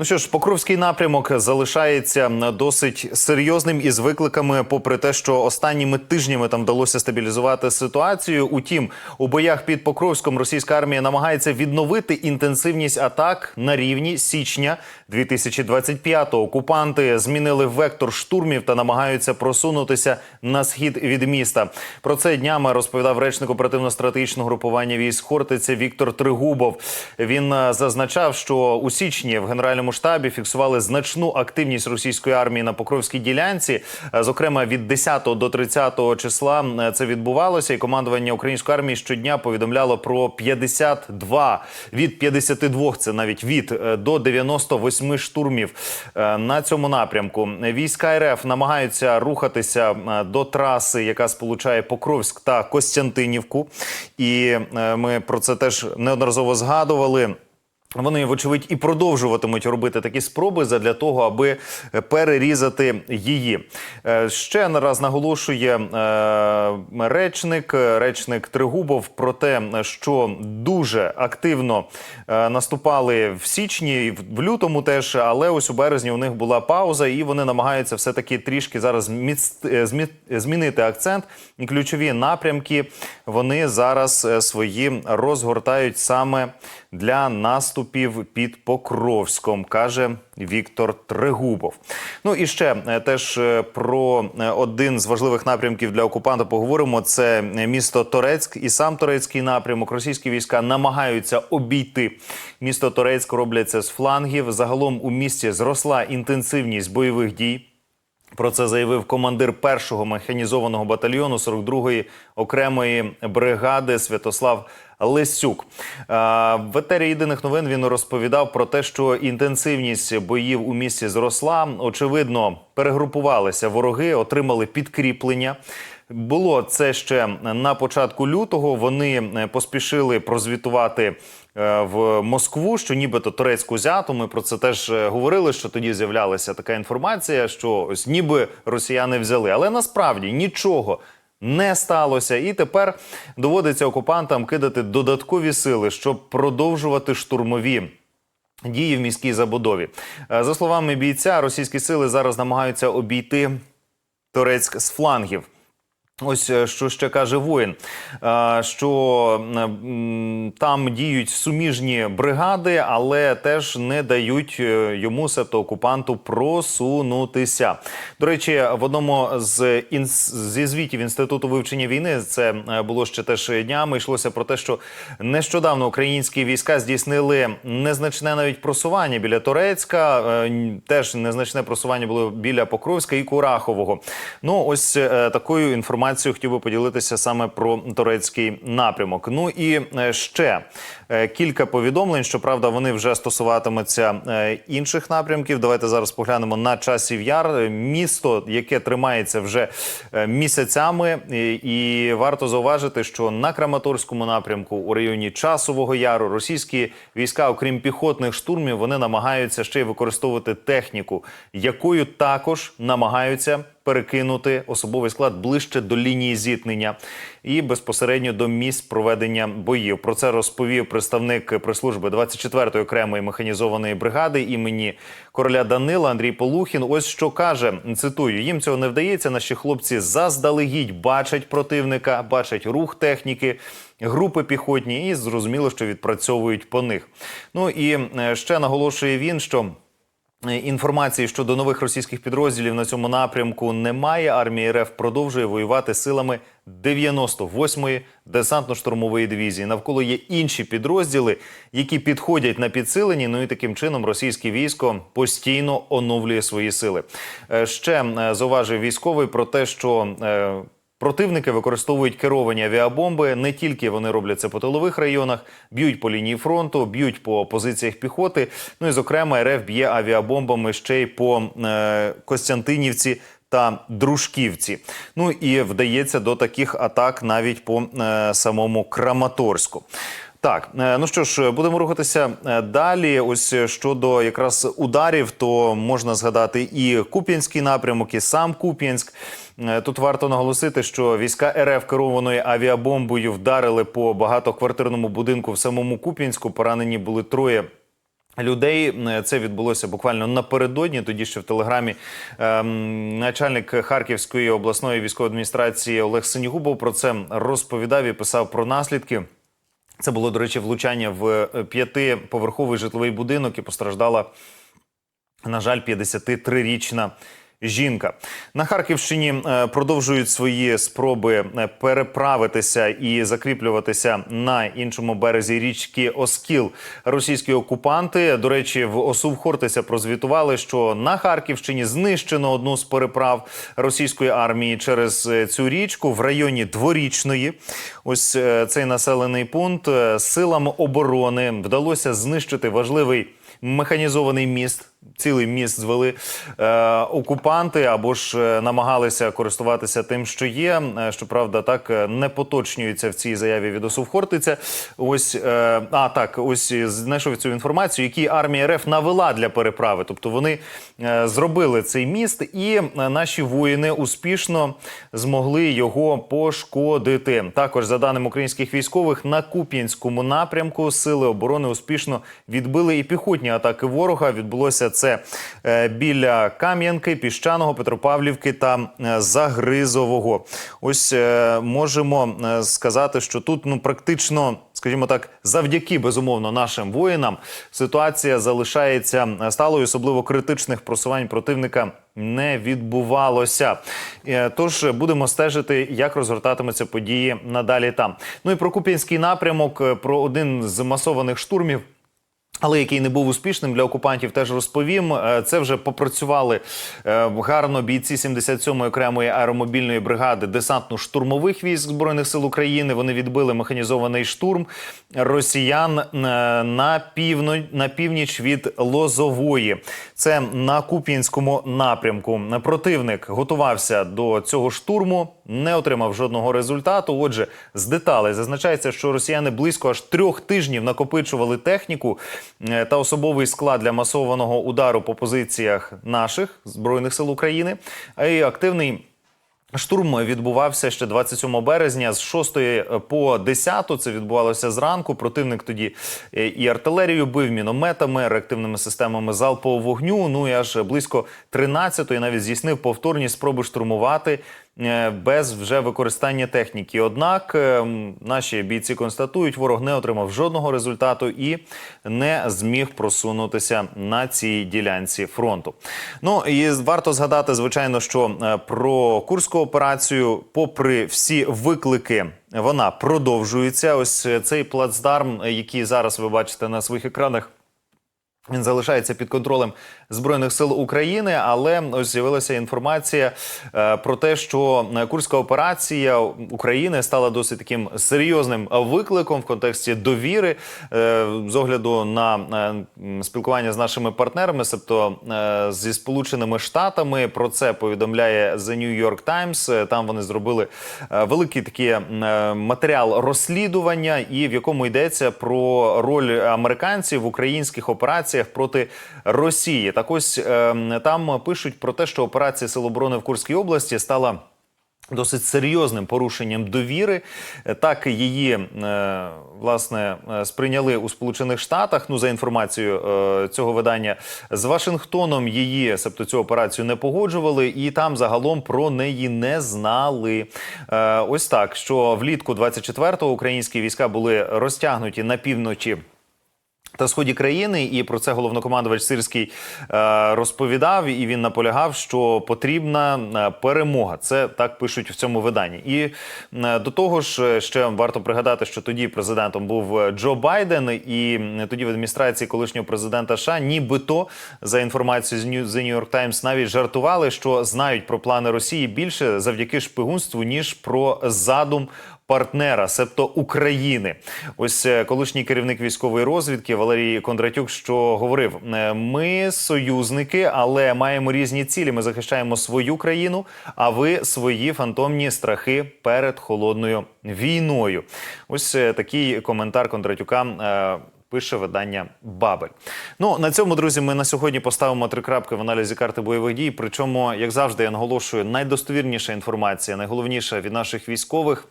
Ну що ж, Покровський напрямок залишається досить серйозним із викликами, попри те, що останніми тижнями там вдалося стабілізувати ситуацію. Утім, у боях під Покровськом російська армія намагається відновити інтенсивність атак на рівні січня 2025-го. Окупанти змінили вектор штурмів та намагаються просунутися на схід від міста. Про це днями розповідав речник оперативно-стратегічного групування військ Хортиця Віктор Тригубов. Він е, зазначав, що у січні в генеральному штабі фіксували значну активність російської армії на Покровській ділянці. Е, Зокрема, від 10 до 30 числа е, це відбувалося, і командування української армії щодня повідомляло про 52, від 52, це навіть від е, до 98 штурмів на цьому напрямку. Війська РФ намагаються рухатися до траси, яка сполучає Покровськ та Костянтинівку. І ми про це теж неодноразово згадували. Вони, вочевидь, і продовжуватимуть робити такі спроби задля того, аби перерізати її. Е, Ще раз наголошує е, речник, речник Тригубов про те, що дуже активно е, наступали в січні, в лютому теж, але ось у березні у них була пауза, і вони намагаються все таки трішки зараз е, змі- змінити акцент. І ключові напрямки вони зараз е, свої розгортають саме для наступів під Покровськом, каже Віктор Трегубов. Ну і ще е, теж е, про е, один з важливих напрямків для окупанта поговоримо. Це місто Торецьк і сам Торецький напрямок. Російські війська намагаються обійти місто Торецьк. Роблять це з флангів. Загалом у місті зросла інтенсивність бойових дій. Про це заявив командир першого механізованого батальйону 42-ї окремої бригади Святослав Лесюк. Е, В етері єдиних новин він розповідав про те, що інтенсивність боїв у місті зросла. Очевидно, перегрупувалися вороги, отримали підкріплення. Було це ще на початку лютого. Вони е, поспішили прозвітувати е, в Москву, що нібито турецьку зяту. Ми про це теж е, говорили. Що тоді з'являлася така інформація, що ось ніби росіяни взяли, але насправді нічого. Не сталося, і тепер доводиться окупантам кидати додаткові сили, щоб продовжувати штурмові дії в міській забудові. За словами бійця, російські сили зараз намагаються обійти Турецьк з флангів. Ось е, що ще каже воїн, е, що там діють суміжні бригади, але теж не дають е, йому, себто окупанту, просунутися. До речі, в одному з інс... зі звітів інституту вивчення війни це було ще теж днями. Йшлося про те, що нещодавно українські війська здійснили незначне навіть просування біля Турецька. е, Теж незначне просування було біля Покровська і Курахового. Ну ось такою інформацією хотів би поділитися саме про турецький напрямок. Ну і е, ще е, кілька повідомлень. Щоправда, вони вже стосуватимуться е, інших напрямків. Давайте зараз поглянемо на часів яр. Місто, яке тримається вже місяцями, і варто зауважити, що на Краматорському напрямку у районі Часового Яру російські війська, окрім піхотних штурмів, вони намагаються ще й використовувати техніку, якою також намагаються перекинути особовий склад ближче до лінії зіткнення і безпосередньо до місць проведення боїв. Про це розповів представник прес-служби 24-ї окремої механізованої бригади імені короля Данила Андрій Полухін. Ось що каже: цитую: їм цього не вдається. Наші хлопці заздалегідь бачать противника, бачать рух техніки. Групи піхотні, і зрозуміло, що відпрацьовують по них. Ну і е, ще наголошує він, що Інформації щодо нових російських підрозділів на цьому напрямку немає. Армія РФ продовжує воювати силами 98-ї десантно-штурмової дивізії. Навколо є інші підрозділи, які підходять на підсилені. Ну і таким чином російське військо постійно оновлює свої сили. Е, Ще е, зауважив військовий про те, що. Противники використовують керовані авіабомби. Не тільки вони роблять це по тилових районах, б'ють по лінії фронту, б'ють по позиціях піхоти. Ну і зокрема, РФ б'є авіабомбами ще й по е, Костянтинівці. Та Дружківці, ну і вдається до таких атак навіть по е, самому Краматорську. Так, е, ну що ж, будемо рухатися е, далі. Ось щодо якраз ударів, то можна згадати і Куп'янський напрямок, і сам Куп'янськ. Е, Тут варто наголосити, що війська РФ керованою авіабомбою вдарили по багатоквартирному будинку в самому Куп'янську. Поранені були троє Людей це відбулося буквально напередодні. Тоді ще в телеграмі ем, начальник Харківської обласної військової адміністрації Олег Синігубов про це розповідав і писав про наслідки. Це було, до речі, влучання в е, п'ятиповерховий житловий будинок і постраждала, на жаль, 53-річна жінка. На Харківщині е, продовжують свої спроби е, переправитися і закріплюватися на іншому березі річки Оскіл російські окупанти. До речі, в ОСУ Хортиця прозвітували, що на Харківщині знищено одну з переправ російської армії через е, цю річку в районі Дворічної. Ось цей населений пункт силам оборони вдалося знищити важливий механізований міст. Цілий міст звели е, окупанти або ж е, намагалися користуватися тим, що є. Е, Щоправда, так е, не поточнюється в цій заяві від ОСУ Хортиця. Ось е, а так, ось знайшов цю інформацію, які армія РФ навела для переправи. Тобто вони е, зробили цей міст, і наші воїни успішно змогли його пошкодити. Також за даними українських військових, на Куп'янському напрямку сили оборони успішно відбили і піхотні атаки ворога. Відбулося це е, біля Кам'янки, Піщаного, Петропавлівки та е, Загризового. Ось е, можемо сказати, що тут ну практично. Скажімо так, завдяки безумовно нашим воїнам ситуація залишається сталою, особливо критичних просувань противника не відбувалося. Тож будемо стежити, як розгортатимуться події надалі там. Ну і про Куп'янський напрямок, про один з масованих штурмів. Але який не був успішним для окупантів, теж розповім. Е, Це вже попрацювали е, гарно бійці 77-ї окремої аеромобільної бригади десантно-штурмових військ збройних сил України. Вони відбили механізований штурм росіян е, на півно на північ від Лозової. Це на Куп'янському напрямку. Противник готувався до цього штурму, не отримав жодного результату. Отже, з деталей зазначається, що росіяни близько аж трьох тижнів накопичували техніку та особовий склад для масованого удару по позиціях наших збройних сил України. А й активний. Штурм відбувався ще 27 березня з 6 по 10. Це відбувалося зранку. Противник тоді е, і артилерію бив мінометами, реактивними системами залпового вогню. Ну і аж близько 13 навіть здійснив повторні спроби штурмувати е, без вже використання техніки. Однак е, наші бійці констатують, ворог не отримав жодного результату і не зміг просунутися на цій ділянці фронту. Ну і варто згадати, звичайно, що е, про курську операцію, попри всі виклики. Вона продовжується. Ось е, цей плацдарм, е, який зараз ви бачите на своїх екранах. Він залишається під контролем збройних сил України, але ось з'явилася інформація е, про те, що е, курська операція України стала досить таким серйозним викликом в контексті довіри е, з огляду на спілкування з нашими партнерами, е, зі Сполученими Штатами. Про це повідомляє The New York Times. Там вони зробили великий такий матеріал розслідування, і в якому йдеться про роль американців в українських операціях проти Росії. Так ось е, там пишуть про те, що операція Сил оборони в Курській області стала. Досить серйозним порушенням довіри. Так її е, власне е, сприйняли у Сполучених Штатах. Ну за інформацією е, цього видання з Вашингтоном її, себто цю операцію, не погоджували, і там загалом про неї не знали. Ось так, що влітку 24-го українські війська були розтягнуті на півночі. Та сході країни, і про це головнокомандувач Сирський е, розповідав. І він наполягав, що потрібна е, перемога. Це так пишуть в цьому виданні. І е, до того ж, ще варто пригадати, що тоді президентом був Джо Байден, і тоді в адміністрації колишнього президента США, нібито за інформацією з New York Times, навіть жартували, що знають про плани Росії більше завдяки шпигунству ніж про задум партнера, себто України. Ось е, колишній керівник військової розвідки Валерій Кондратюк, що говорив: е, ми союзники, але маємо різні цілі. Ми захищаємо свою країну, а ви свої фантомні страхи перед холодною війною. Ось е, такий коментар Кондратюка. Пише видання Бабель. Ну на цьому, друзі, ми на сьогодні поставимо три крапки в аналізі карти бойових дій. Причому, як завжди, я наголошую, найдостовірніша інформація, найголовніша від наших військових.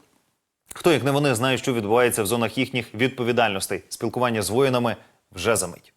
Хто як не вони знає, що відбувається в зонах їхніх відповідальностей. Спілкування з воїнами вже за мить.